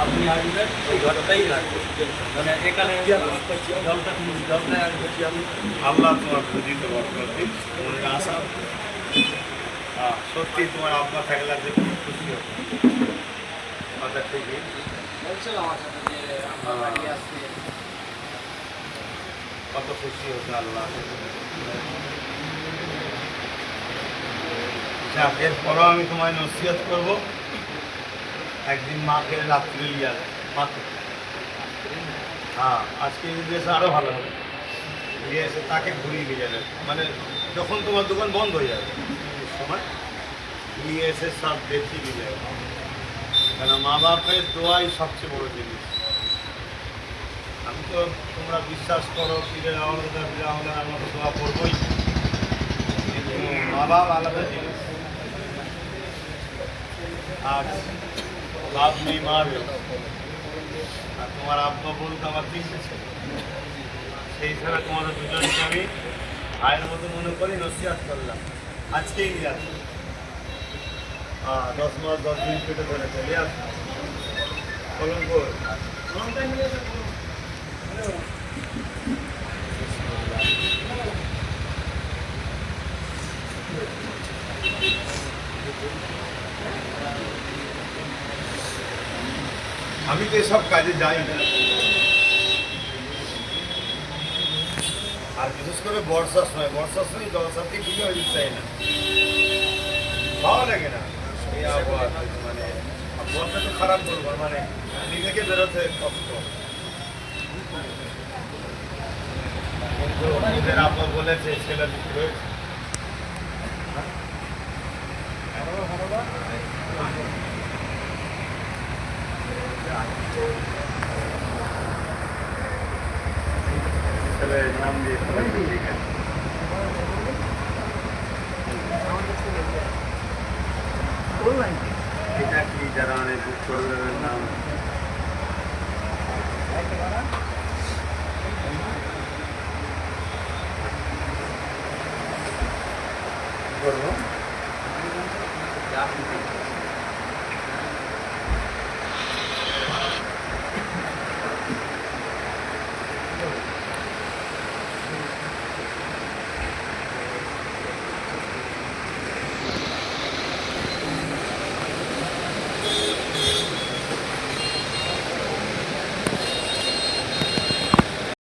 আপনি আসবেন ওই ঘরটাই মানে এখানে জলটা জলটা আসবে আমি আল্লাহ তোমার আশা হ্যাঁ সত্যি তোমার আব্বা থাকলে যে খুব খুশি আমরা বাড়ি আসছি কত খুশি হতো আল্লাহ এরপরও আমি তোমায় নসিহত করব একদিন মাকে রাত্রি লিয়া মাকে হ্যাঁ আজকে যদি এসে আরও ভালো হবে। নিয়ে এসে তাকে ঘুরিয়ে নিয়ে যাবে। মানে যখন তোমার দোকান বন্ধ হয়ে যাবে সময় নিয়ে এসে সব দেখিয়ে নিয়ে যাবে। কেন মা বাপের দোয়াই সবচেয়ে বড় জিনিস। আমি তো, তোমরা বিশ্বাস করো ফিরে আওলাদা ফিরে আওলাদা আমরা দোয়া করবোই। মা বাপ আলাদা জিনিস। আর বাপ নেই, মা নেই। আর তোমার আব্বা বলতে আমার তিনটে ছেলে সেই ছাড়া তোমাদের দুজনকে আমি ভাইয়ের মতো মনে করি, নসিহাত করলাম। আজকেই নিয়ে আসো হ্যাঁ দশ মাস, দশ দিন পেটে ধরে চলে আসো কলঙ্কর আমি তো এসব কাজে যাই না। আর বিশেষ করে বর্ষার সময় বর্ষার সময় জল সাথে কিছু হয়ে চাই না। ভালো লাগে না। এই আবহাওয়া মানে বর্ষা তো খারাপ করব মানে নিজেকে বেরোতে কষ্ট। বলেছে, ছেলে এটা কি যারা অনেক বুক করবে নাম করবো